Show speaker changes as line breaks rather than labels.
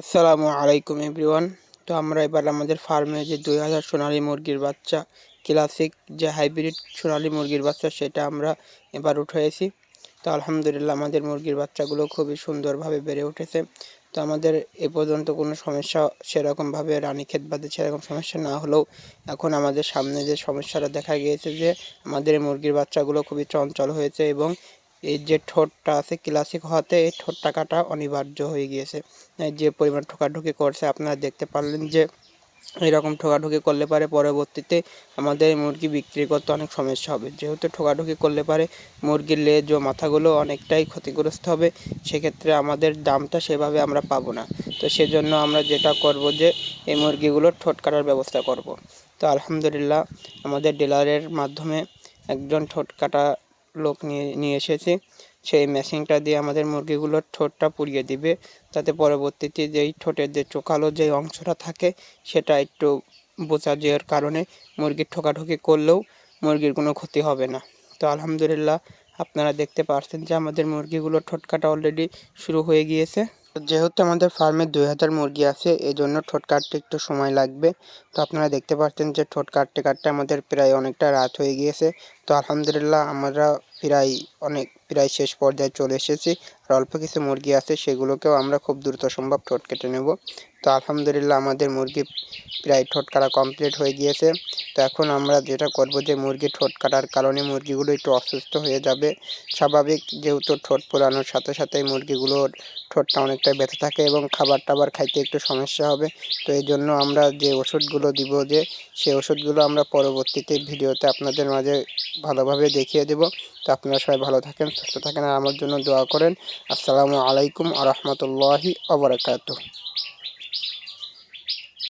আসসালামু আলাইকুম এভরিওয়ান। তো আমরা এবার আমাদের ফার্মে যে দুই হাজার সোনালী মুরগির বাচ্চা, ক্লাসিক যে হাইব্রিড সোনালী মুরগির বাচ্চা, সেটা আমরা এবার উঠেছি তো আলহামদুলিল্লাহ আমাদের মুরগির বাচ্চাগুলো খুবই সুন্দরভাবে বেড়ে উঠেছে। তো আমাদের এ পর্যন্ত কোনো সমস্যা সেরকমভাবে রানীক্ষেত বাদে সেরকম সমস্যা না হলেও এখন আমাদের সামনে যে সমস্যাটা দেখা গিয়েছে যে, আমাদের মুরগির বাচ্চাগুলো খুবই চঞ্চল হয়েছে এবং এই যে ঠোঁটটা আছে ক্লাসিক হওয়াতে এই ঠোঁটটা কাটা অনিবার্য হয়ে গিয়েছে। যে পরিমাণ ঠোকাঠুকি করছে, আপনারা দেখতে পারলেন যে এরকম ঠোকাঠুকি করলে পারে পরবর্তীতে আমাদের মুরগি বিক্রি করতে অনেক সমস্যা হবে। যেহেতু ঠোকাঠুকি করলে পারে মুরগির লেজ ও মাথাগুলো অনেকটাই ক্ষতিগ্রস্ত হবে, সেক্ষেত্রে আমাদের দামটা সেভাবে আমরা পাবো না। তো সেজন্য আমরা যেটা করব যে এই মুরগিগুলোর ঠোঁট কাটার ব্যবস্থা করব। তো আলহামদুলিল্লাহ, আমাদের ডিলারের মাধ্যমে একজন ঠোঁট কাটা লোক নিয়ে নিয়ে এসেছি। সেই মেশিনটা দিয়ে আমাদের মুরগিগুলোর ঠোঁটটা পুড়িয়ে দিবে। তাতে পরবর্তীতে যেই ঠোঁটের যে চোখালো যে অংশটা থাকে, সেটা একটু বোঝা যাওয়ার কারণে মুরগির ঠোকাঠুকি করলেও মুরগির কোনো ক্ষতি হবে না। তো আলহামদুলিল্লাহ, আপনারা দেখতে পাচ্ছেন যে আমাদের মুরগিগুলোর ঠোঁট কাটা অলরেডি শুরু হয়ে গিয়েছে। যেহেতু আমাদের ফার্মে দুই হাজার মুরগি আছে এই জন্য ঠোঁট কাটতে একটু সময় লাগবে। তো আপনারা দেখতে পাচ্ছেন যে ঠোঁট কাটতে কাটতে আমাদের প্রায় অনেকটা রাত হয়ে গিয়েছে। তো আলহামদুলিল্লাহ আমরা প্রায় অনেক, প্রায় শেষ পর্যায়ে চলে এসেছি। আর অল্প কিছু মুরগি আছে, সেগুলোকেও আমরা খুব দ্রুত সম্ভব ঠোঁট কেটে নেব। তো আলহামদুলিল্লাহ আমাদের মুরগি প্রায় ঠোঁট কাটা কমপ্লিট হয়ে গিয়েছে। তো এখন আমরা যেটা করব যে মুরগি ঠোঁট কাটার কারণে মুরগিগুলো একটু অসুস্থ হয়ে যাবে। স্বাভাবিক যেহেতু ঠোঁট পোড়ানোর সাথে সাথে মুরগিগুলোর ঠোঁটটা অনেকটা ব্যথা থাকে এবং খাবার টাবার খাইতে একটু সমস্যা হবে। তো এই জন্য আমরা যে ওষুধগুলো দিব যে সেই ওষুধগুলো আমরা পরবর্তীতে ভিডিওতে আপনাদের মাঝে ভালোভাবে দেখিয়ে দেব। তো আপনারা সবাই ভালো থাকেন, সুস্থ থাকেন আর আমার জন্য দোয়া করেন। আসসালামু আলাইকুম আ রহমতুল্লাহি